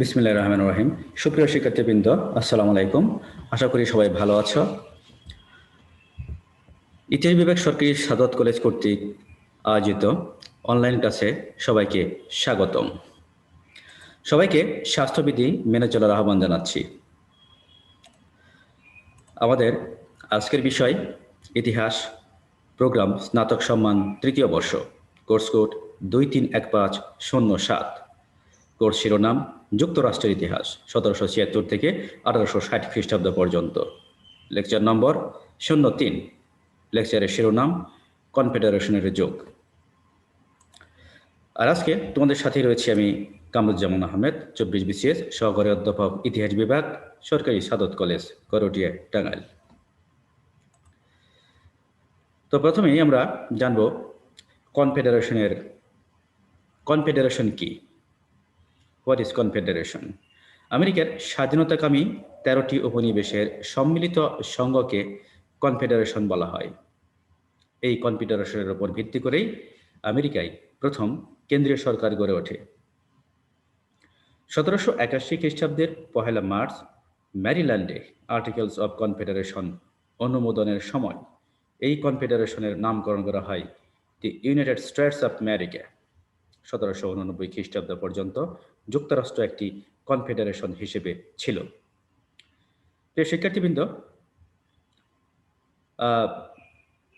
বিসমিল্লাহ রহমান রহিম। সুপ্রিয় শিক্ষার্থীবৃন্দ, আসসালামু আলাইকুম। আশা করি সবাই ভালো আছো। ইতিহাস বিভাগ সরকারি সাদত কলেজ কর্তৃক আয়োজিত অনলাইন ক্লাসে সবাইকে স্বাগতম। সবাইকে স্বাস্থ্যবিধি মেনে চলার আহ্বান জানাচ্ছি। আমাদের আজকের বিষয় ইতিহাস, প্রোগ্রাম, স্নাতক সম্মান, তৃতীয় বর্ষ, কোর্স কোড দুই তিন এক পাঁচ শূন্য সাত। কোর্স শিরোনাম যুক্তরাষ্ট্রের ইতিহাস, সতেরোশো ছিয়াত্তর থেকে আঠারোশো ষাট খ্রিস্টাব্দ পর্যন্ত। লেকচার নম্বর শূন্য তিন। লেকচারের শিরোনাম কনফেডারেশনের যোগ। আর আজকে তোমাদের সাথে রয়েছে আমি কামরুজ্জামান আহমেদ, চব্বিশ বিসিএস সহকারী অধ্যাপক, ইতিহাস বিভাগ, সরকারি সাদত কলেজ, করটিয়া, টাঙ্গাইল। তো প্রথমেই আমরা জানব কনফেডারেশনের কনফেডারেশন কি? হোয়াট ইজ কনফেডারেশন আমেরিকার স্বাধীনতাকামী তেরোটি উপনিবেশের সম্মিলিত সংঘকে কনফেডারেশন বলা হয়। এই কনফেডারেশনের উপর ভিত্তি করেই আমেরিকায় প্রথম কেন্দ্রীয় সরকার গড়ে ওঠে। সতেরোশো একাশি খ্রিস্টাব্দের পহেলা মার্চ, ম্যারিল্যান্ডে আর্টিকেলস অব কনফেডারেশন অনুমোদনের সময় এই কনফেডারেশনের নামকরণ করা হয় the United States of America. সতেরোশো উননব্বই খ্রিস্টাব্দ পর্যন্ত যুক্তরাষ্ট্র একটি কনফেডারেশন হিসেবে ছিল। প্রিয় শিক্ষার্থীবৃন্দ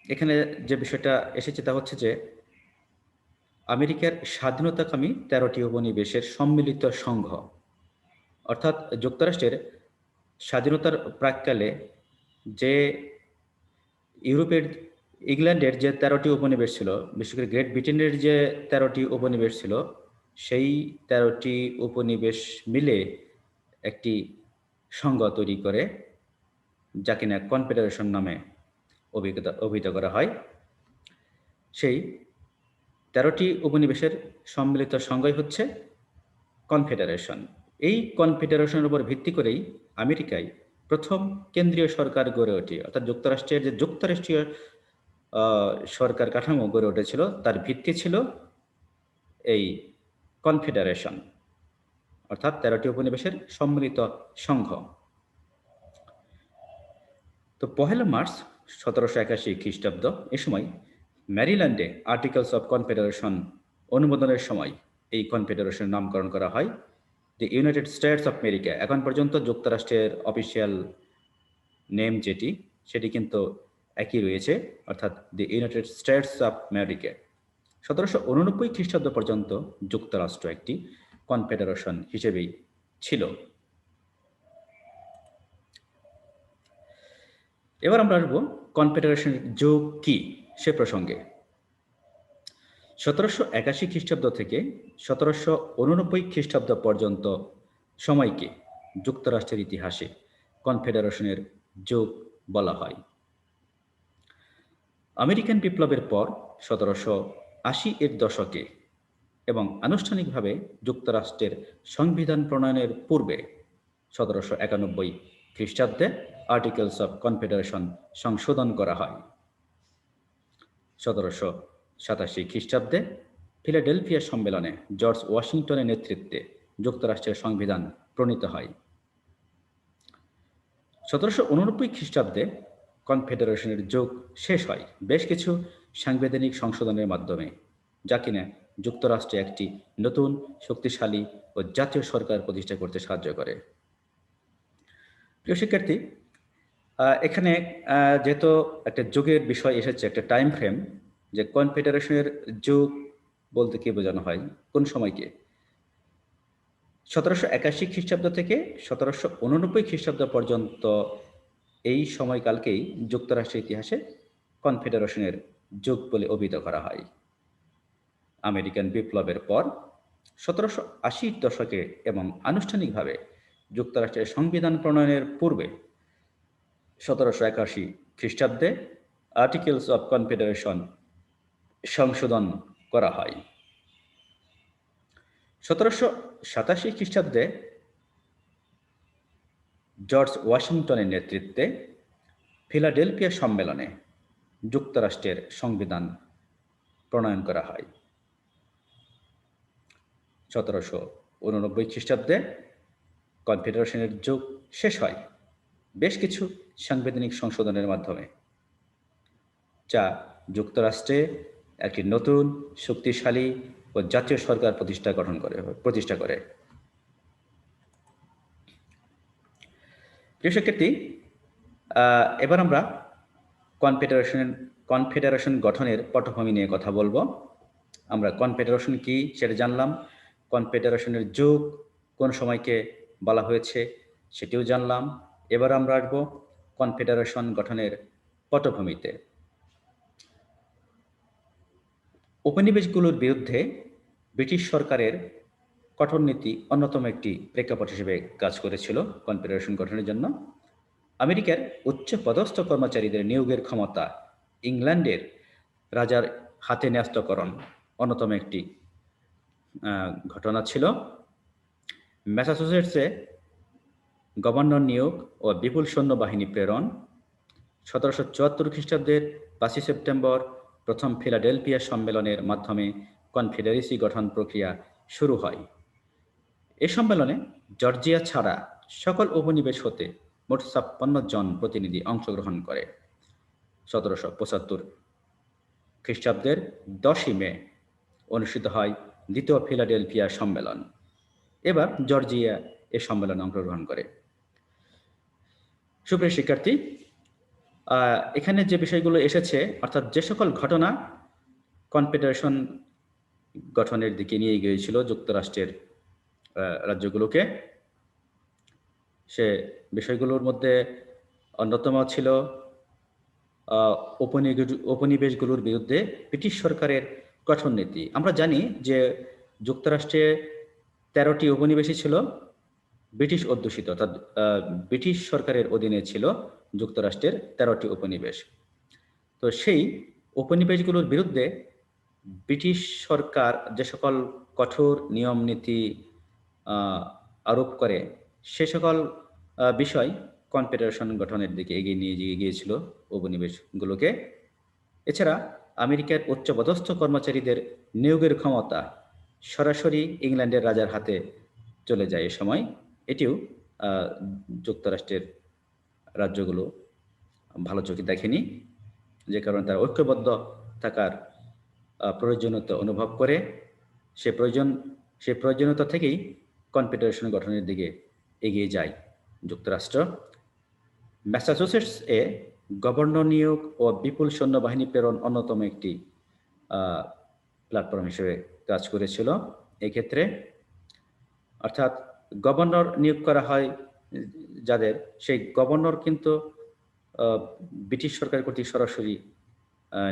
এখানে যে বিষয়টা এসেছে তা হচ্ছে যে আমেরিকার স্বাধীনতাকামী তেরোটি উপনিবেশের সম্মিলিত সংঘ, অর্থাৎ যুক্তরাষ্ট্রের স্বাধীনতার প্রাককালে যে ইউরোপের ইংল্যান্ডের যে তেরোটি উপনিবেশ ছিল, বিশেষ করে গ্রেট ব্রিটেনের যে তেরোটি উপনিবেশ ছিল, সেই তেরোটি উপনিবেশ মিলে একটি সংঘ তৈরি করে যা কিনা কনফেডারেশন নামে অভিজ্ঞতা, অভিহিত করা হয়। সেই তেরোটি উপনিবেশের সম্মিলিত সংঘই হচ্ছে কনফেডারেশন। এই কনফেডারেশনের উপর ভিত্তি করেই আমেরিকায় প্রথম কেন্দ্রীয় সরকার গড়ে ওঠে, অর্থাৎ যুক্তরাষ্ট্রের যে যুক্তরাষ্ট্রীয় সরকার কাঠামো গড়ে উঠেছিল, তার ভিত্তি ছিল এই কনফেডারেশন অর্থাৎ তেরোটি উপনিবেশের সম্মিলিত সংঘ। তো পহেলা মার্চ সতেরোশো একাশি খ্রিস্টাব্দ, এ সময় ম্যারিল্যান্ডে আর্টিকেলস অফ কনফেডারেশন অনুমোদনের সময় এই কনফেডারেশনের নামকরণ করা হয়। The United States of America, এখন পর্যন্ত যুক্তরাষ্ট্রের অফিসিয়াল নেম যেটি, সেটি কিন্তু একই রয়েছে, অর্থাৎ the United States of America সতেরোশো উননব্বই খ্রিস্টাব্দ পর্যন্ত যুক্তরাষ্ট্র একটি কনফেডারেশন হিসেবেই ছিল। এবার আমরা আসব কনফেডারেশনের যোগ কি সে প্রসঙ্গে। সতেরোশো একাশি খ্রিস্টাব্দ থেকে সতেরোশো উননব্বই খ্রিস্টাব্দ পর্যন্ত সময়কে যুক্তরাষ্ট্রের ইতিহাসে কনফেডারেশনের যোগ বলা হয়। আমেরিকান বিপ্লবের পর সতেরোশো আশি এর দশকে এবং আনুষ্ঠানিকভাবে যুক্তরাষ্ট্রের সংবিধান প্রণয়নের পূর্বে সতেরোশো একানব্বই খ্রিস্টাব্দে আর্টিকেলস অফ কনফেডারেশন সংশোধন করা হয়। সতেরোশো সাতাশি খ্রিস্টাব্দে ফিলাডেলফিয়া সম্মেলনে জর্জ ওয়াশিংটনের নেতৃত্বে যুক্তরাষ্ট্রের সংবিধান প্রণীত হয়। সতেরোশো উননব্বই খ্রিস্টাব্দে কনফেডারেশনের যোগ শেষ হয়। বেশ কিছু সাংবিধানিক সংশোধনের মাধ্যমে, যা কিনা যুক্তরাষ্ট্রে একটি নতুন শক্তিশালী ও জাতীয় সরকার প্রতিষ্ঠা করতে সাহায্য করে। প্রিয় শিক্ষার্থী এখানে যেহেতু একটা যুগের বিষয় এসেছে, একটা টাইম ফ্রেম যে কনফেডারেশনের যুগ বলতে কি বোঝানো হয়, কোন সময়কে? সতেরোশো একাশি খ্রিস্টাব্দ থেকে সতেরোশো উননব্বই খ্রিস্টাব্দ পর্যন্ত এই সময়কালকেই যুক্তরাষ্ট্রের ইতিহাসে কনফেডারেশনের যুগ বলে অভিহিত করা হয়। আমেরিকান বিপ্লবের পর সতেরোশো আশির দশকে এবং আনুষ্ঠানিকভাবে যুক্তরাষ্ট্রের সংবিধান প্রণয়নের পূর্বে সতেরোশো একাশি খ্রিস্টাব্দে আর্টিকেলস অব কনফেডারেশন সংশোধন করা হয়। সতেরোশো সাতাশি খ্রিস্টাব্দে জর্জ ওয়াশিংটনের নেতৃত্বে ফিলাডেলফিয়া সম্মেলনে যুক্তরাষ্ট্রের সংবিধান প্রণয়ন করা হয়। সতেরোশো উননব্বই খ্রিস্টাব্দে কনফেডারেশনের যুগ শেষ হয়। বেশ কিছু সাংবিধানিক সংশোধনের মাধ্যমে, যা যুক্তরাষ্ট্রে একটি নতুন শক্তিশালী ও জাতীয় সরকার প্রতিষ্ঠা গঠন করে, প্রতিষ্ঠা করে। প্রিয় শিক্ষার্থী এবার আমরা কনফেডারেশন কনফেডারেশন গঠনের পটভূমি নিয়ে কথা বলব। আমরা কনফেডারেশন কি সেটা জানলাম। কনফেডারেশনের যুগ কোন সময়কে বলা হয়েছে সেটিও জানলাম। এবার আমরা আসব কনফেডারেশন গঠনের পটভূমিতে। উপনিবেশগুলোর বিরুদ্ধে ব্রিটিশ সরকারের কঠোর নীতি অন্যতম একটি প্রেক্ষাপট হিসেবে কাজ করেছিল কনফেডারেশন গঠনের জন্য। আমেরিকার উচ্চ পদস্থ কর্মচারীদের নিয়োগের ক্ষমতা ইংল্যান্ডের রাজার হাতে ন্যস্তকরণ অন্যতম একটি ঘটনা ছিল। ম্যাসাচুসেটসে গভর্নর নিয়োগ ও বিপুল সৈন্যবাহিনী প্রেরণ। সতেরোশো চুয়াত্তর খ্রিস্টাব্দের পাঁচই সেপ্টেম্বর প্রথম ফিলাডেলফিয়া সম্মেলনের মাধ্যমে কনফেডারেসি গঠন প্রক্রিয়া শুরু হয়। এ সম্মেলনে জর্জিয়া ছাড়া সকল উপনিবেশ হতে মোট ছাপ্পান্ন জন প্রতিনিধি অংশগ্রহণ করে। সতেরোশো পঁচাত্তর খ্রিস্টাব্দের দশই মে অনুষ্ঠিত হয় দ্বিতীয় ফিলাডেলফিয়া সম্মেলন। এবার জর্জিয়া এ সম্মেলনে অংশগ্রহণ করে। সুপ্রিয় শিক্ষার্থী এখানে যে বিষয়গুলো এসেছে, অর্থাৎ যে সকল ঘটনা কনফেডারেশন গঠনের দিকে নিয়ে গিয়েছিল যুক্তরাষ্ট্রের রাজ্যগুলোকে। সে বিষয়গুলোর মধ্যে অন্যতম ছিল উপনিবেশগুলোর বিরুদ্ধে ব্রিটিশ সরকারের গঠন নীতি। আমরা জানি যে যুক্তরাষ্ট্রে তেরোটি উপনিবেশই ছিল, ব্রিটিশ অধ্যুষিত, অর্থাৎ ব্রিটিশ সরকারের অধীনে ছিল যুক্তরাষ্ট্রের তেরোটি উপনিবেশ। তো সেই উপনিবেশগুলোর বিরুদ্ধে ব্রিটিশ সরকার যে সকল কঠোর নিয়ম নীতি আরোপ করে। সে সকল বিষয় কনফেডারেশন গঠনের দিকে এগিয়ে নিয়ে গিয়েছিল উপনিবেশগুলোকে এছাড়া আমেরিকার উচ্চপদস্থ কর্মচারীদের নিয়োগের ক্ষমতা সরাসরি ইংল্যান্ডের রাজার হাতে চলে যায় এ সময়। এটিও যুক্তরাষ্ট্রের রাজ্যগুলো ভালো চোখে দেখেনি, যে কারণে তারা ঐক্যবদ্ধ থাকার প্রয়োজনীয়তা অনুভব করে। সে প্রয়োজন, সে প্রয়োজনীয়তা থেকেই কনফেডারেশন গঠনের দিকে এগিয়ে যায় যুক্তরাষ্ট্র। ম্যাসাচুসেটস এ গভর্নর নিয়োগ ও বিপুল সৈন্যবাহিনী প্রেরণ অন্যতম একটি প্ল্যাটফর্ম হিসেবে কাজ করেছিল। এক্ষেত্রে অর্থাৎ গভর্নর নিয়োগ করা হয় যাদের, সেই গভর্নর কিন্তু ব্রিটিশ সরকার কর্তৃক সরাসরি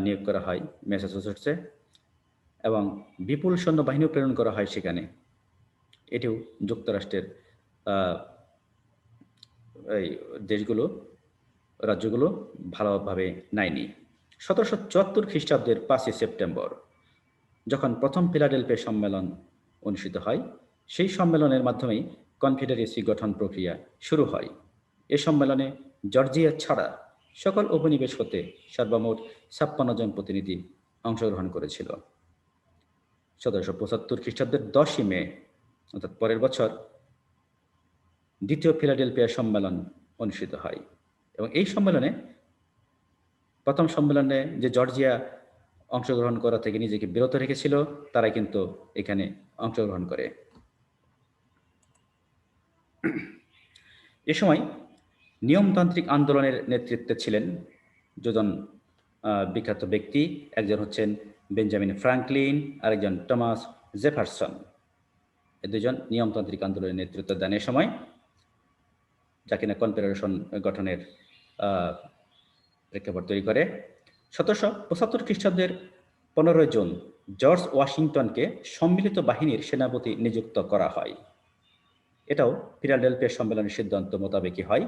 নিয়োগ করা হয় ম্যাসাচুসেটসে এবং বিপুল সৈন্যবাহিনীও প্রেরণ করা হয় সেখানে। এটিও যুক্তরাষ্ট্রের এই দেশগুলো, রাজ্যগুলো ভালোভাবে নেয়নি। সতেরোশো চুয়াত্তর খ্রিস্টাব্দের পাঁচই সেপ্টেম্বর, যখন প্রথম ফিলাডেলফিয়া সম্মেলন অনুষ্ঠিত হয়, সেই সম্মেলনের মাধ্যমেই কনফেডারেসি গঠন প্রক্রিয়া শুরু হয়। এ সম্মেলনে জর্জিয়া ছাড়া সকল উপনিবেশ হতে সর্বমোট ছাপ্পান্ন জন প্রতিনিধি অংশগ্রহণ করেছিল। সতেরোশো পঁচাত্তর খ্রিস্টাব্দের দশই মে অর্থাৎ পরের বছর দ্বিতীয় ফিলাডেলফিয়া সম্মেলন অনুষ্ঠিত হয়। এবং এই সম্মেলনে প্রথম সম্মেলনে যে জর্জিয়া অংশগ্রহণ করা থেকে নিজেকে বিরত রেখেছিল, তারাই কিন্তু এখানে অংশগ্রহণ করে। এ সময় নিয়মতান্ত্রিক আন্দোলনের নেতৃত্বে ছিলেন দুজন বিখ্যাত ব্যক্তি, একজন হচ্ছেন বেঞ্জামিন ফ্রাঙ্কলিন, আরেকজন টমাস জেফারসন। দুজন নিয়মতান্ত্রিক আন্দোলনের নেতৃত্ব দেন এ সময় যা কিনা কনফেডারেশন গঠনের প্রেক্ষাপট তৈরি করে। সতেরোশো পঁচাত্তর খ্রিস্টাব্দের পনেরোই জুন জর্জ ওয়াশিংটনকে সম্মিলিত বাহিনীর সেনাপতি নিযুক্ত করা হয়। এটাও ফিলাডেলফিয়া সম্মেলনের সিদ্ধান্ত মোতাবেকই হয়।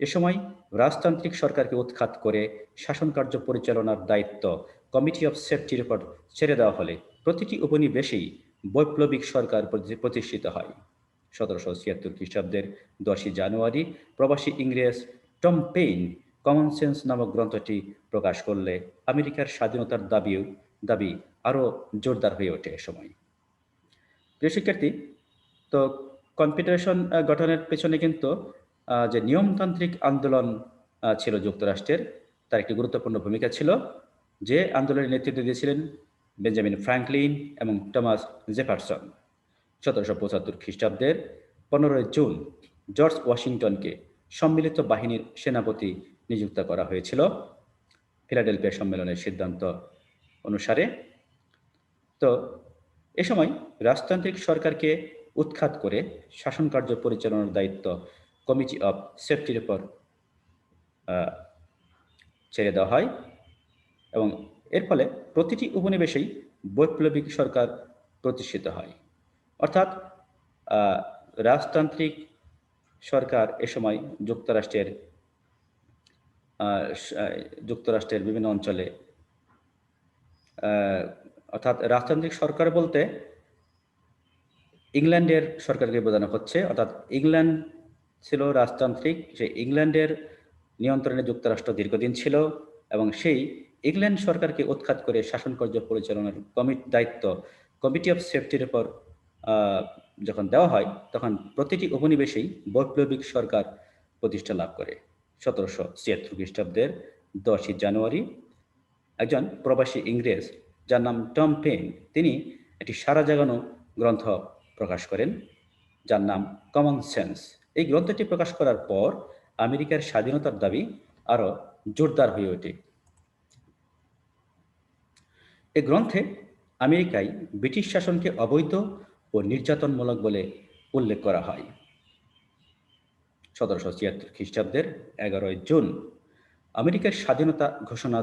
এ সময় রাজতান্ত্রিক সরকারকে উৎখাত করে শাসন কার্য পরিচালনার দায়িত্ব কমিটি অফ সেফটির উপর ছেড়ে দেওয়া হলে প্রতিটি উপনিবেশেই বৈপ্লবিক সরকার প্রতিষ্ঠিত হয়। সতেরোশো ছিয়াত্তর খ্রিস্টাব্দের দশই জানুয়ারি প্রবাসী ইংরেজ টম পেইন কমন সেন্স নামক গ্রন্থটি প্রকাশ করলে আমেরিকার স্বাধীনতার দাবিও দাবি আরও জোরদার হয়ে ওঠে এ সময়। প্রিয় শিক্ষার্থী, তো কনফেডারেশন গঠনের পেছনে কিন্তু যে নিয়মতান্ত্রিক আন্দোলন ছিল যুক্তরাষ্ট্রের, তার একটি গুরুত্বপূর্ণ ভূমিকা ছিল যে আন্দোলনের নেতৃত্ব দিয়েছিলেন বেঞ্জামিন ফ্র্যাঙ্কলিন এবং টমাস জেফারসন সতেরোশো পঁচাত্তর খ্রিস্টাব্দের পনেরোই জুন জর্জ ওয়াশিংটনকে সম্মিলিত বাহিনীর সেনাপতি নিযুক্ত করা হয়েছিল। ফিলাডেলফিয়া সম্মেলনের সিদ্ধান্ত অনুসারে। তো, এ সময় রাজতান্ত্রিক সরকারকে উৎখাত করে শাসন কার্য পরিচালনার দায়িত্ব কমিটি অফ সেফটির উপর ছেড়ে দেওয়া হয় এবং এর ফলে প্রতিটি উপনিবেশেই বৈপ্লবিক সরকার প্রতিষ্ঠিত হয়। অর্থাৎ রাজতান্ত্রিক সরকার এ সময় যুক্তরাষ্ট্রের যুক্তরাষ্ট্রের বিভিন্ন অঞ্চলে অর্থাৎ রাজতান্ত্রিক সরকার বলতে ইংল্যান্ডের সরকারকে বোঝানো হচ্ছে। অর্থাৎ ইংল্যান্ড ছিল রাজতান্ত্রিক সেই ইংল্যান্ডের নিয়ন্ত্রণে যুক্তরাষ্ট্র দীর্ঘদিন ছিল এবং সেই ইংল্যান্ড সরকারকে উৎখাত করে শাসনকার্য পরিচালনার কমিট, দায়িত্ব কমিটি অফ সেফটির উপর যখন দেওয়া হয়, তখন প্রতিটি উপনিবেশেই বৈপ্লবিক সরকার প্রতিষ্ঠা লাভ করে। সতেরোশো ছিয়াত্তর খ্রিস্টাব্দের দশই জানুয়ারি, একজন প্রবাসী ইংরেজ যার নাম টম পেন তিনি একটি সারা জাগানো গ্রন্থ প্রকাশ করেন, যার নাম কমন সেন্স। এই গ্রন্থটি প্রকাশ করার পর আমেরিকার স্বাধীনতার দাবি আরও জোরদার হয়ে ওঠে। এ গ্রন্থে আমেরিকায় ব্রিটিশ শাসনকে অবৈধ ও নির্যাতনমূলক বলে উল্লেখ করা হয়। সতেরোশো ছিয়াত্তর খ্রিস্টাব্দের এগারোই জুন আমেরিকার স্বাধীনতা ঘোষণা,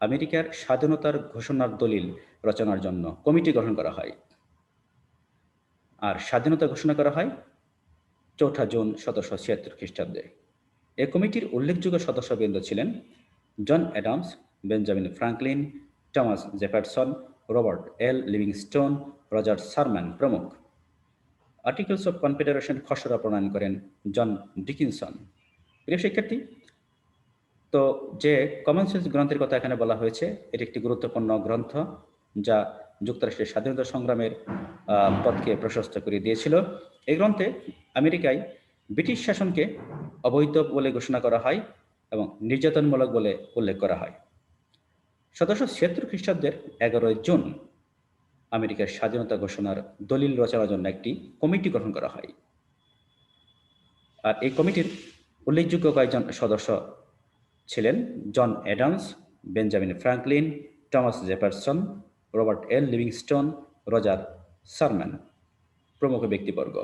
আমেরিকার স্বাধীনতার ঘোষণার দলিল রচনার জন্য কমিটি গঠন করা হয়। আর স্বাধীনতা ঘোষণা করা হয় চৌঠা জুন সতেরোশো ছিয়াত্তর খ্রিস্টাব্দে। এ কমিটির উল্লেখযোগ্য সদস্যবৃন্দ ছিলেন John Adams, Benjamin Franklin Thomas Jefferson Robert L Livingston Roger Sherman প্রমুখ। আর্টিকেলস অফ কনফেডারেশন খসড়া প্রণয়ন করেন জন ডিকিনসন প্রিয় শিক্ষার্থী, তো যে কমন সেন্স গ্রন্থের কথা এখানে বলা হয়েছে, এটি একটি গুরুত্বপূর্ণ গ্রন্থ যা যুক্তরাষ্ট্রের স্বাধীনতা সংগ্রামের পথকে প্রশস্ত করে দিয়েছিল। এই গ্রন্থে আমেরিকায় ব্রিটিশ শাসনকে অবৈধ বলে ঘোষণা করা হয় এবং নির্যাতনমূলক বলে উল্লেখ করা হয়। সতেরোশো ছিয়াত্তর খ্রিস্টাব্দের এগারোই জুন আমেরিকার স্বাধীনতা ঘোষণার দলিল রচনার জন্য একটি কমিটি গঠন করা হয়। আর এই কমিটির উল্লেখযোগ্য কয়েকজন সদস্য ছিলেন John Adams, Benjamin Franklin, Thomas Jefferson, Robert L Livingston, Roger Sherman প্রমুখ ব্যক্তিবর্গ।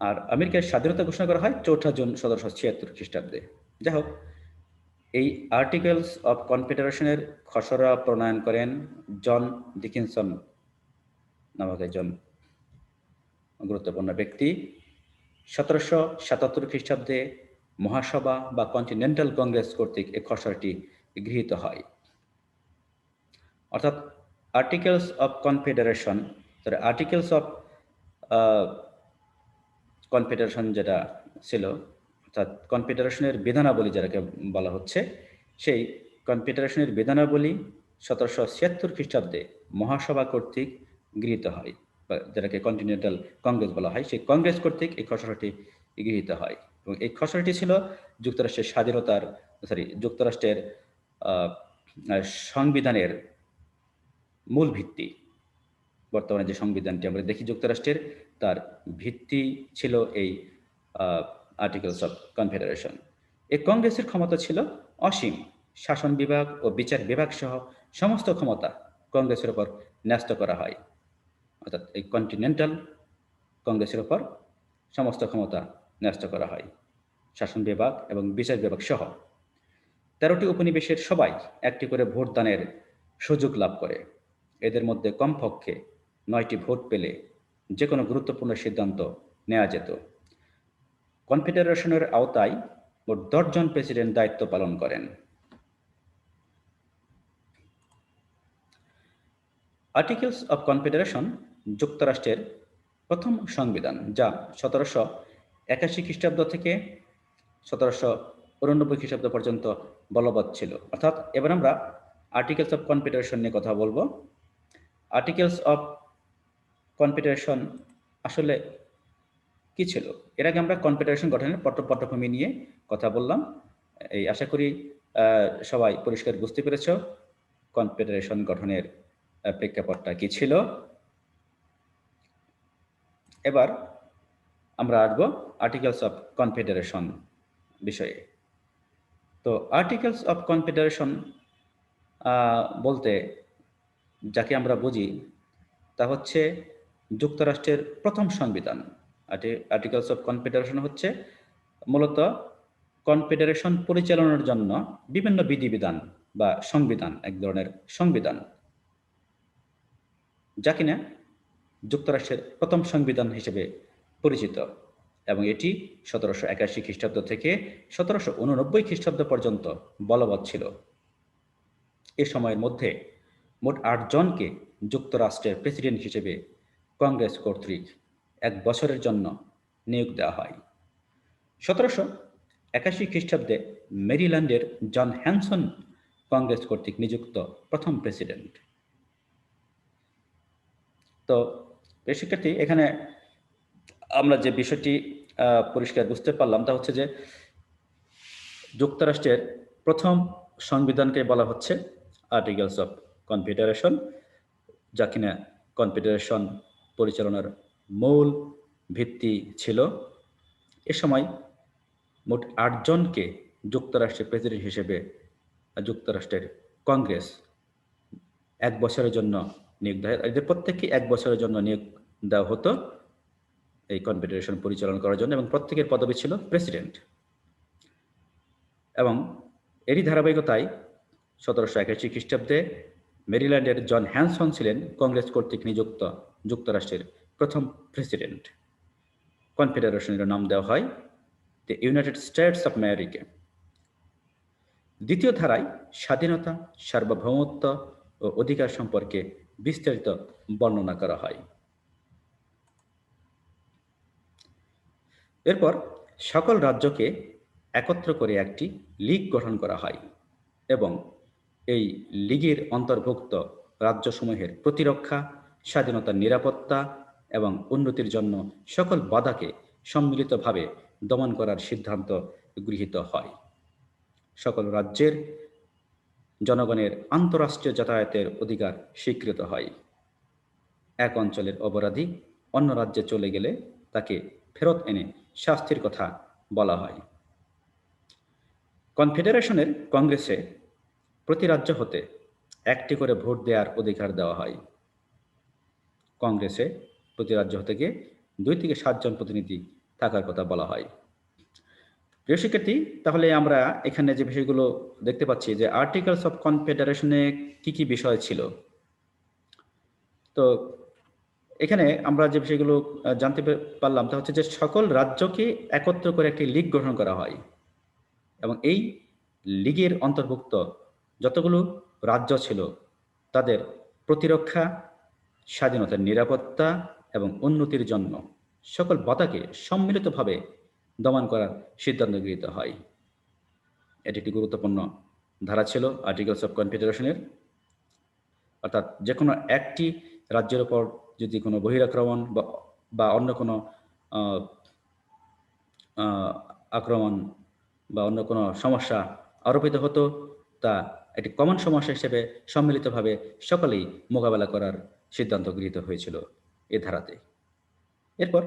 আর আমেরিকার স্বাধীনতা ঘোষণা করা হয় চৌঠা জুন সতেরোশো ছিয়াত্তর খ্রিস্টাব্দে। যাই হোক এই আর্টিকেলস অফ কনফেডারেশনের খসড়া প্রণয়ন করেন জন ডিকিনসন নামক একজন গুরুত্বপূর্ণ ব্যক্তি। সতেরোশো সাতাত্তর খ্রিস্টাব্দে মহাসভা বা কন্টিনেন্টাল কংগ্রেস কর্তৃক এই খসড়াটি গৃহীত হয়। অর্থাৎ articles of confederation articles of confederation যেটা ছিল অর্থাৎ কনফেডারেশনের বিধানাবলী যেটাকে বলা হচ্ছে, সেই কনফেডারেশনের বিধানাবলী সতেরোশো ছিয়াত্তর খ্রিস্টাব্দে মহাসভা কর্তৃক গৃহীত হয়, বা যেটাকে কন্টিনেন্টাল কংগ্রেস বলা হয়। সেই কংগ্রেস কর্তৃক এই খসড়াটি গৃহীত হয় এবং এই খসড়াটি ছিল যুক্তরাষ্ট্রের স্বাধীনতার সরি যুক্তরাষ্ট্রের সংবিধানের মূল ভিত্তি। বর্তমানে যে সংবিধানটি আমরা দেখি যুক্তরাষ্ট্রের, তার ভিত্তি ছিল এই আর্টিকেলস অফ কনফেডারেশন এই কংগ্রেসের ক্ষমতা ছিল অসীম। শাসন বিভাগ ও বিচার বিভাগ সহ সমস্ত ক্ষমতা কংগ্রেসের ওপর ন্যস্ত করা হয়। অর্থাৎ এই কন্টিনেন্টাল কংগ্রেসের ওপর সমস্ত ক্ষমতা ন্যস্ত করা হয়। শাসন বিভাগ এবং বিচার বিভাগ সহ। তেরোটি উপনিবেশের সবাই একটি করে ভোটদানের সুযোগ লাভ করে। এদের মধ্যে কমপক্ষে নয়টি ভোট পেলে যে কোনো গুরুত্বপূর্ণ সিদ্ধান্ত নেওয়া যেত। কনফেডারেশনের আওতায় মোট দশজন প্রেসিডেন্ট দায়িত্ব পালন করেন। আর্টিকেলস অব কনফেডারেশন যুক্তরাষ্ট্রের প্রথম সংবিধান, যা সতেরোশো একাশি খ্রিস্টাব্দ থেকে সতেরোশো উননব্বই খ্রিস্টাব্দ পর্যন্ত বলবৎ ছিল। অর্থাৎ এবার আমরা আর্টিকেলস অফ কনফেডারেশন নিয়ে কথা বলব। আর্টিকেলস অফ কনফেডারেশন আসলে কি ছিল? এর আগে আমরা কনফেডারেশন গঠনের পট পটভূমি নিয়ে কথা বললাম। এই আশা করি সবাই পরিষ্কার বুঝতে পেরেছ কনফেডারেশন গঠনের প্রেক্ষাপটটা কি ছিল। এবার আমরা আসব আর্টিকেলস অফ কনফেডারেশন বিষয়ে। তো আর্টিকেলস অফ কনফেডারেশন বলতে যাকে আমরা বুঝি, তা হচ্ছে যুক্তরাষ্ট্রের প্রথম সংবিধান। আর্টিকেলস অফ কনফেডারেশন হচ্ছে মূলত কনফেডারেশন পরিচালনার জন্য বিভিন্ন বিধিবিধান বা সংবিধান, এক ধরনের সংবিধান। যা কিনা যুক্তরাষ্ট্রের প্রথম সংবিধান হিসেবে পরিচিত এবং এটি সতেরোশো একাশি খ্রিস্টাব্দ থেকে সতেরোশো উননব্বই খ্রিস্টাব্দ পর্যন্ত বলবৎ ছিল। এ সময়ের মধ্যে মোট আটজনকে যুক্তরাষ্ট্রের প্রেসিডেন্ট হিসেবে কংগ্রেস কর্তৃক এক বছরের জন্য নিয়োগ দেওয়া হয়। সতেরোশো একাশি খ্রিস্টাব্দে মেরিল্যান্ডের জন হ্যানসন কংগ্রেস কর্তৃক নিযুক্ত প্রথম প্রেসিডেন্ট। তো শিক্ষার্থী, এখানে আমরা যে বিষয়টি পরিষ্কার বুঝতে পারলাম তা হচ্ছে যে যুক্তরাষ্ট্রের প্রথম সংবিধানকে বলা হচ্ছে আর্টিকেলস অফ কনফেডারেশন, যা কিনা কনফেডারেশন পরিচালনার মূল ভিত্তি ছিল। এ সময় মোট আটজনকে যুক্তরাষ্ট্রের প্রেসিডেন্ট হিসেবে যুক্তরাষ্ট্রের কংগ্রেস এক বছরের জন্য নিয়োগ দেয়। এদের প্রত্যেককে এক বছরের জন্য নিয়োগ দেওয়া হতো এই কনফেডারেশন পরিচালনা করার জন্য এবং প্রত্যেকের পদবি ছিল প্রেসিডেন্ট। এবং এরই ধারাবাহিকতায় সতেরোশো একাশি খ্রিস্টাব্দে মেরিল্যান্ডের জন হ্যানসন ছিলেন কংগ্রেস কর্তৃক নিযুক্ত যুক্তরাষ্ট্রের প্রথম প্রেসিডেন্ট কনফেডারেশনের নাম দেওয়া হয় the United States of America দ্বিতীয় ধারায় স্বাধীনতা, সার্বভৌমত্ব ও অধিকার সম্পর্কে বিস্তারিত বর্ণনা করা হয়। এরপর সকল রাজ্যকে একত্র করে একটি লীগ গঠন করা হয় এবং এই লীগের অন্তর্ভুক্ত রাজ্যসমূহের প্রতিরক্ষা স্বাধীনতার নিরাপত্তা এবং উন্নতির জন্য সকল বাধাকে সম্মিলিতভাবে দমন করার সিদ্ধান্ত গৃহীত হয়। সকল রাজ্যের জনগণের আন্তঃরাষ্ট্রীয় যাতায়াতের অধিকার স্বীকৃত হয়। এক অঞ্চলের অপরাধী অন্য রাজ্যে চলে গেলে তাকে ফেরত এনে শাস্তির কথা বলা হয়। কনফেডারেশনের কংগ্রেসে প্রতি রাজ্য হতে একটি করে ভোট দেওয়ার অধিকার দেওয়া হয়। কংগ্রেসে প্রতি রাজ্য গিয়ে দুই থেকে সাতজন প্রতিনিধি থাকার কথা বলা হয়। প্রিয় শিক্ষার্থী, তাহলে আমরা এখানে যে বিষয়গুলো দেখতে পাচ্ছি যে আর্টিকেলস অফ কনফেডারেশনে কি কি বিষয় ছিল? তো এখানে আমরা যে বিষয়গুলো জানতে পারলাম তা হচ্ছে যে সকল রাজ্যকে একত্র করে একটি লীগ গঠন করা হয় এবং এই লীগের অন্তর্ভুক্ত যতগুলো রাজ্য ছিল, তাদের প্রতিরক্ষা, স্বাধীনতার নিরাপত্তা এবং উন্নতির জন্য সকল বাধাকে সম্মিলিতভাবে দমন করার সিদ্ধান্ত গৃহীত হয়। এটি একটি গুরুত্বপূর্ণ ধারা ছিল আর্টিকেলস অফ কনফেডারেশনের অর্থাৎ যে কোনো একটি রাজ্যের ওপর যদি কোনো বহিরাক্রমণ বা অন্য কোনো আক্রমণ বা অন্য কোনো সমস্যা আরোপিত হতো, তা একটি কমন সমস্যা হিসেবে সম্মিলিতভাবে সকলেই মোকাবেলা করার সিদ্ধান্ত গৃহীত হয়েছিল। এ ধারাতে। এরপর,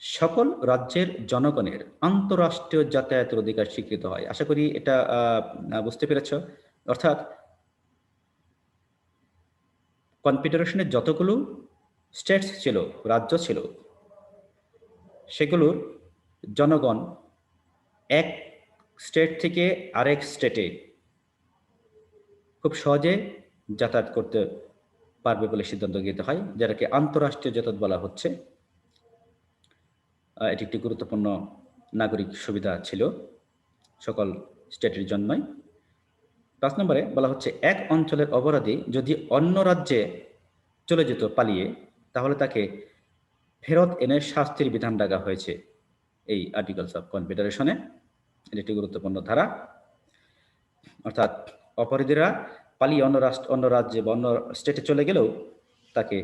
সকল রাজ্যের জনগণের আন্তঃরাষ্ট্রীয় যাতায়াতের অধিকার স্বীকৃত হয়। আশা করি এটা বুঝতে পেরেছ? অর্থাৎ, কনফেডারেশনের যতগুলো স্টেটস ছিল, রাজ্য ছিল, সেগুলোর জনগণ এক স্টেট থেকে আরেক স্টেটে খুব সহজে যাতায়াত করতে পারবে বলে সিদ্ধান্ত গৃহীত হয়, যেটাকে আন্তঃরাষ্ট্রীয় যাতায়াত বলা হচ্ছে। এটি একটি গুরুত্বপূর্ণ নাগরিক সুবিধা ছিল সকল স্টেটের জন্যই। পাঁচ নম্বরে বলা হচ্ছে, এক অঞ্চলের অপরাধী যদি অন্য রাজ্যে চলে যেত পালিয়ে, তাহলে তাকে ফেরত এনে শাস্তির বিধান ডাকা হয়েছে এই আর্টিকেলস অফ কনফেডারেশনে এটি একটি গুরুত্বপূর্ণ ধারা। অর্থাৎ অপরাধীরা পালিয়ে অন্য রাষ্ট্র, অন্য রাজ্যে বা অন্য স্টেটে চলে গেলেও তাকে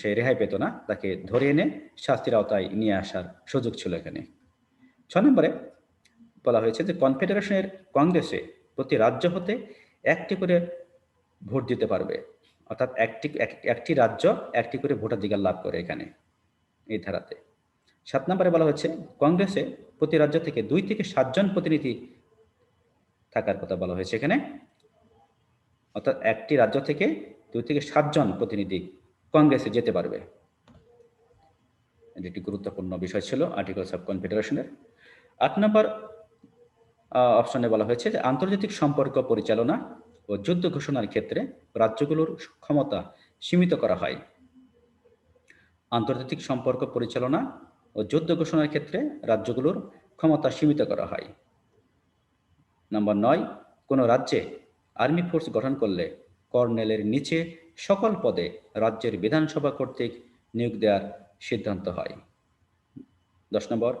সে রেহাই পেত না। তাকে ধরে এনে শাস্তির আওতায় নিয়ে আসার সুযোগ ছিল এখানে। ছ নম্বরে বলা হয়েছে যে কনফেডারেশনের কংগ্রেসে প্রতি রাজ্য হতে একটি করে ভোট দিতে পারবে। অর্থাৎ একটি একটি রাজ্য একটি করে ভোটাধিকার লাভ করে এখানে, এই ধারাতে। সাত নম্বরে বলা হচ্ছে কংগ্রেসে প্রতি রাজ্য থেকে দুই থেকে সাতজন প্রতিনিধি থাকার কথা বলা হয়েছে এখানে। অর্থাৎ একটি রাজ্য থেকে দুই থেকে সাতজন প্রতিনিধি কংগ্রেসে যেতে পারবে। এটি একটি গুরুত্বপূর্ণ বিষয় ছিল আর্টিকেলস অফ কনফেডারেশনের আট নম্বর অপশনে বলা হয়েছে যে আন্তর্জাতিক সম্পর্ক পরিচালনা ও যুদ্ধ ঘোষণার ক্ষেত্রে রাজ্যগুলোর ক্ষমতা সীমিত করা হয়। আন্তর্জাতিক সম্পর্ক পরিচালনা ও যুদ্ধ ঘোষণার ক্ষেত্রে রাজ্যগুলোর ক্ষমতা সীমিত করা হয়। নম্বর নয়, কোনো রাজ্যে আর্মি ফোর্স গঠন করলে কর্নেলের নিচে সকল পদে রাজ্যের বিধানসভা কর্তৃক নিয়োগ দেওয়ার সিদ্ধান্ত হয়। দশ নম্বর,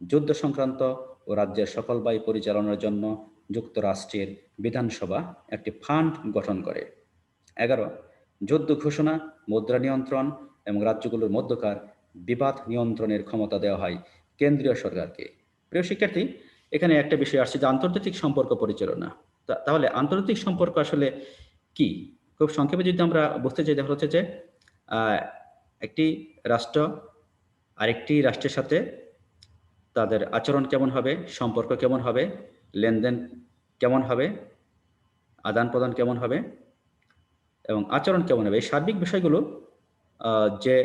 যুদ্ধ সংক্রান্ত ও রাজ্যের সকল ব্যয় পরিচালনার জন্য যুক্তরাষ্ট্রের বিধানসভা একটি ফান্ড গঠন করে। এগারো, যুদ্ধ ঘোষণা, মুদ্রা নিয়ন্ত্রণ এবং রাজ্যগুলোর মধ্যকার বিবাদ নিয়ন্ত্রণের ক্ষমতা দেওয়া হয় কেন্দ্রীয় সরকারকে। প্রিয় শিক্ষার্থী, এখানে একটা বিষয় আসছে যে আন্তর্জাতিক সম্পর্ক পরিচালনা। তাহলে আন্তর্জাতিক সম্পর্ক আসলে কি? খুব সংক্ষেপে যদি আমরা বুঝতে চাই দেখা হচ্ছে যে একটি রাষ্ট্র আরেকটি রাষ্ট্রের সাথে তাদের আচরণ কেমন হবে, সম্পর্ক কেমন হবে, লেনদেন কেমন হবে, আদান প্রদান কেমন হবে এবং আচরণ কেমন হবে, এই সার্বিক বিষয়গুলো যে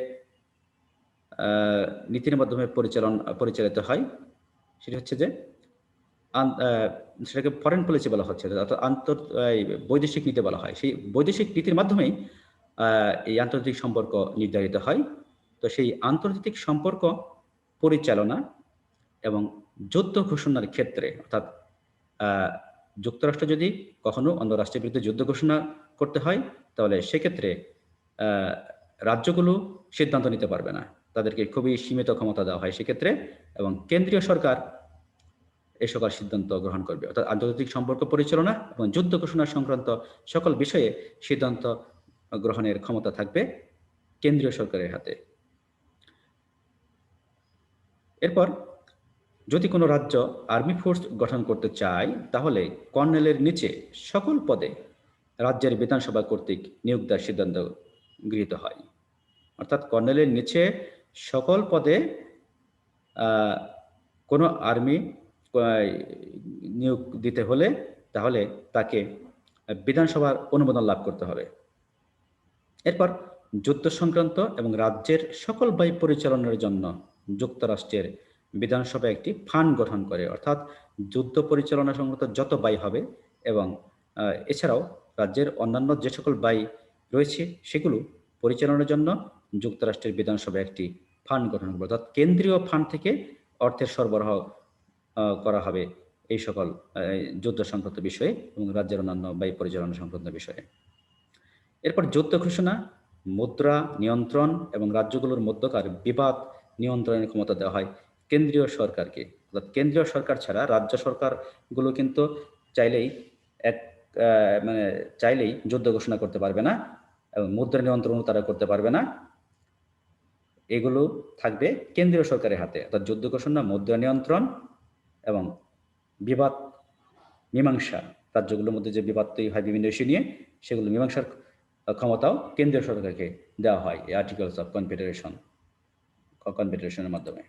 নীতির মাধ্যমে পরিচালন, পরিচালিত হয়, সেটি হচ্ছে যে সেটাকে ফরেন পলিসি বলা হচ্ছে, অর্থাৎ আন্তর বৈদেশিক নীতি বলা হয়। সেই বৈদেশিক নীতির মাধ্যমেই এই আন্তর্জাতিক সম্পর্ক নির্ধারিত হয়। তো সেই আন্তর্জাতিক সম্পর্ক পরিচালনা এবং যুদ্ধ ঘোষণার ক্ষেত্রে, অর্থাৎ যুক্তরাষ্ট্র যদি কখনো অন্য রাষ্ট্রের বিরুদ্ধে যুদ্ধ ঘোষণা করতে হয়, তাহলে সেক্ষেত্রে রাজ্যগুলো সিদ্ধান্ত নিতে পারবে না। তাদেরকে খুবই সীমিত ক্ষমতা দেওয়া হয় সেক্ষেত্রে এবং কেন্দ্রীয় সরকার এই সকল সিদ্ধান্ত গ্রহণ করবে। অর্থাৎ আন্তর্জাতিক সম্পর্ক পরিচালনা এবং যুদ্ধ ঘোষণা সংক্রান্ত সকল বিষয়ে সিদ্ধান্ত গ্রহণের ক্ষমতা থাকবে কেন্দ্রীয় সরকারের হাতে। এরপর, যদি কোনো রাজ্য আর্মি ফোর্স গঠন করতে চায়, তাহলে কর্নেলের নিচে সকল পদে রাজ্যের বিধানসভা কর্তৃক নিয়োগ দেওয়ার সিদ্ধান্ত গৃহীত হয়। অর্থাৎ কর্নেলের নিচে সকল পদে কোনো আর্মি নিয়োগ দিতে হলে তাহলে তাকে বিধানসভার অনুমোদন লাভ করতে হবে। এরপর যুদ্ধ সংক্রান্ত এবং রাজ্যের সকল ব্যয় পরিচালনার জন্য যুক্তরাষ্ট্রের বিধানসভা একটি ফান্ড গঠন করে, অর্থাৎ যুদ্ধ পরিচালনা সংক্রান্ত যত ব্যয় হবে এবং এছাড়াও রাজ্যের অন্যান্য যে সকল ব্যয় রয়েছে সেগুলো পরিচালনার জন্য যুক্তরাষ্ট্রের বিধানসভা একটি ফান্ড গঠন করে অর্থাৎ কেন্দ্রীয় ফান্ড থেকে অর্থের সরবরাহ করা হবে এই সকল যুদ্ধ সংক্রান্ত বিষয়ে এবং রাজ্যের অন্যান্য ব্যয় পরিচালনা সংক্রান্ত বিষয়ে। এরপর যুদ্ধ ঘোষণা, মুদ্রা নিয়ন্ত্রণ এবং রাজ্যগুলোর মধ্যকার বিবাদ নিয়ন্ত্রণের ক্ষমতা দেওয়া হয় কেন্দ্রীয় সরকারকে। অর্থাৎ কেন্দ্রীয় সরকার ছাড়া রাজ্য সরকারগুলো কিন্তু চাইলেই এক মানে চাইলেই যুদ্ধ ঘোষণা করতে পারবে না এবং মুদ্রা নিয়ন্ত্রণও তারা করতে পারবে না। এগুলো থাকবে কেন্দ্রীয় সরকারের হাতে। অর্থাৎ যুদ্ধ ঘোষণা, মুদ্রা নিয়ন্ত্রণ এবং বিবাদ, মীমাংসা, রাজ্যগুলোর মধ্যে যে বিবাদ তৈরি হয় বিভিন্ন ইস্যু নিয়ে, সেগুলো মীমাংসার ক্ষমতাও কেন্দ্রীয় সরকারকে দেওয়া হয় এই আর্টিকেলস অফ কনফেডারেশন কনফেডারেশনের মাধ্যমে।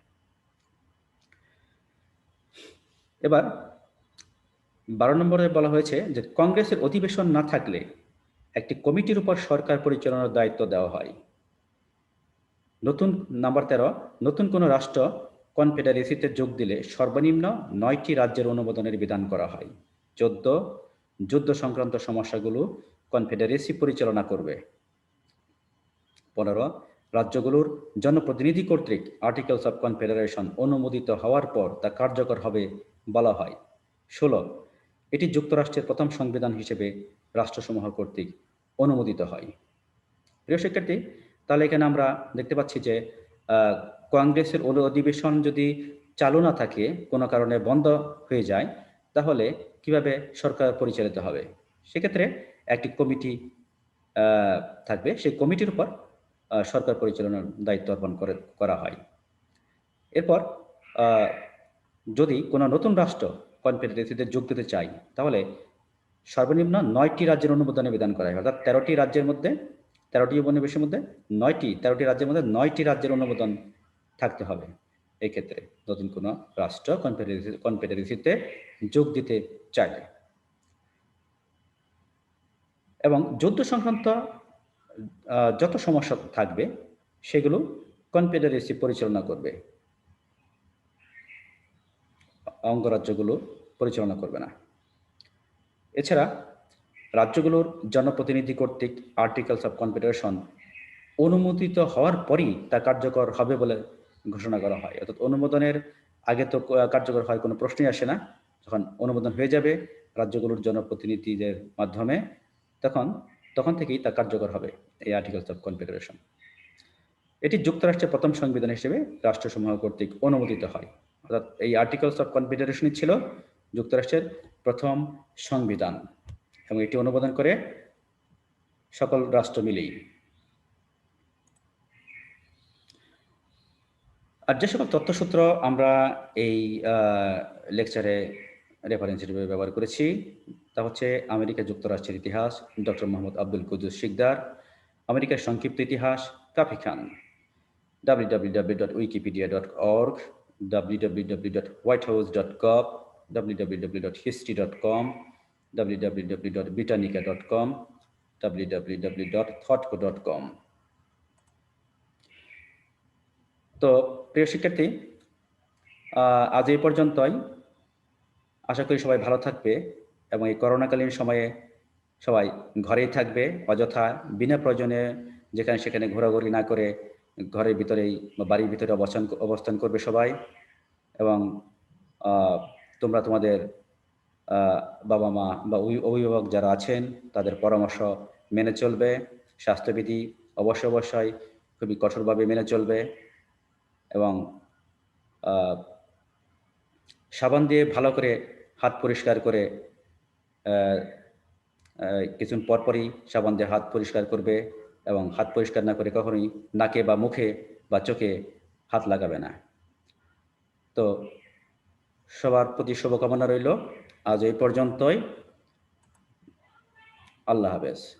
এবার বারো নম্বরে বলা হয়েছে যে কংগ্রেসের অধিবেশন না থাকলে একটি কমিটির উপর সরকার পরিচালনার দায়িত্ব দেওয়া হয়। নতুন, নাম্বার তেরো, নতুন কোনো রাষ্ট্র কনফেডারেসিতে যোগ দিলে সর্বনিম্ন নয়টি রাজ্যের অনুমোদনের বিধান করা হয়। চোদ্দ, যুদ্ধ সংক্রান্ত সমস্যাগুলো কনফেডারেসি পরিচালনা করবে। পনেরো, রাজ্যগুলোর জনপ্রতিনিধি কর্তৃক আর্টিকেলস অব কনফেডারেশন অনুমোদিত হওয়ার পর তা কার্যকর হবে বলা হয়। ষোলো, এটি যুক্তরাষ্ট্রের প্রথম সংবিধান হিসেবে রাষ্ট্রসমূহ কর্তৃক অনুমোদিত হয়। প্রিয় শিক্ষার্থী, তাহলে এখানে আমরা দেখতে পাচ্ছি যে কংগ্রেসের অধিবেশন যদি চালু না থাকে, কোনো কারণে বন্ধ হয়ে যায়, তাহলে কীভাবে সরকার পরিচালিত হবে? সেক্ষেত্রে একটি কমিটি থাকবে। সেই কমিটির উপর সরকার পরিচালনার দায়িত্ব অর্পণ করে, করা হয়। এরপর যদি কোনো নতুন রাষ্ট্র কনফেডারেসিতে যোগ দিতে চাই তাহলে সর্বনিম্ন নয়টি রাজ্যের অনুমোদনে বিধান করা হয়। অর্থাৎ তেরোটি রাজ্যের মধ্যে, তেরোটি উপনিবেশের মধ্যে নয়টি, তেরোটি রাজ্যের মধ্যে নয়টি রাজ্যের অনুমোদন থাকতে হবে। এই ক্ষেত্রে নতুন কোনো রাষ্ট্র কনফেডারেসি কনফেডারেসিতে যোগ দিতে চাইলে। এবং যুদ্ধ সংক্রান্ত যত সমস্যা থাকবে, সেগুলো কনফেডারেসি পরিচালনা করবে। অঙ্গরাজ্যগুলো পরিচালনা করবে না। এছাড়া রাজ্যগুলোর জনপ্রতিনিধি কর্তৃক আর্টিকেলস অফ কনফেডারেশন অনুমোদিত হওয়ার পরই তা কার্যকর হবে বলে ঘোষণা করা হয়। অর্থাৎ অনুমোদনের আগে তো কার্যকর হয় কোনো প্রশ্নই আসে না। যখন অনুমোদন হয়ে যাবে রাজ্যগুলোর জনপ্রতিনিধিদের মাধ্যমে, তখন তখন থেকেই তা কার্যকর হবে এই আর্টিকেলস অফ কনফেডারেশন এটি যুক্তরাষ্ট্রের প্রথম সংবিধান হিসেবে রাষ্ট্রসমূহ কর্তৃক অনুমোদিত হয়। অর্থাৎ এই আর্টিকেলস অফ কনফেডারেশনই ছিল যুক্তরাষ্ট্রের প্রথম সংবিধান এবং এটি অনুমোদন করে সকল রাষ্ট্র মিলেই আর যে সকল তথ্যসূত্র আমরা এই লেকচারে রেফারেন্স হিসেবে ব্যবহার করেছি, তা হচ্ছে আমেরিকা যুক্তরাষ্ট্রের ইতিহাস, ডক্টর মোহাম্মদ আব্দুল কুদ্দুস শিকদার, আমেরিকার সংক্ষিপ্ত ইতিহাস, কাফি খান। www.wikipedia.org www.whitehouse.gov www.history.com www.britannica.com www.thoughtco.com তো প্রিয় শিক্ষার্থী আজ এই পর্যন্তই। আশা করি সবাই ভালো থাকবে এবং এই করোনাকালীন সময়ে সবাই ঘরেই থাকবে, অযথা বিনা প্রয়োজনে যেখানে সেখানে ঘোরাঘুরি না করে ঘরের ভিতরেই বা বাড়ির ভিতরে অবস্থান অবস্থান করবে সবাই এবং তোমরা তোমাদের বাবা মা বা অভিভাবক যারা আছেন তাদের পরামর্শ মেনে চলবে। স্বাস্থ্যবিধি অবশ্যই অবশ্যই খুবই কঠোরভাবে মেনে চলবে। এবং সাবান দিয়ে ভালো করে হাত পরিষ্কার করে কিছুদিন পরপরই সাবান দিয়ে হাত পরিষ্কার করবে এবং হাত পরিষ্কার না করে কখনোই নাকে বা মুখে বা চোখে হাত লাগাবে না। তো সবার প্রতি শুভকামনা রইল। আজ এই পর্যন্তই। আল্লাহ হাফেজ।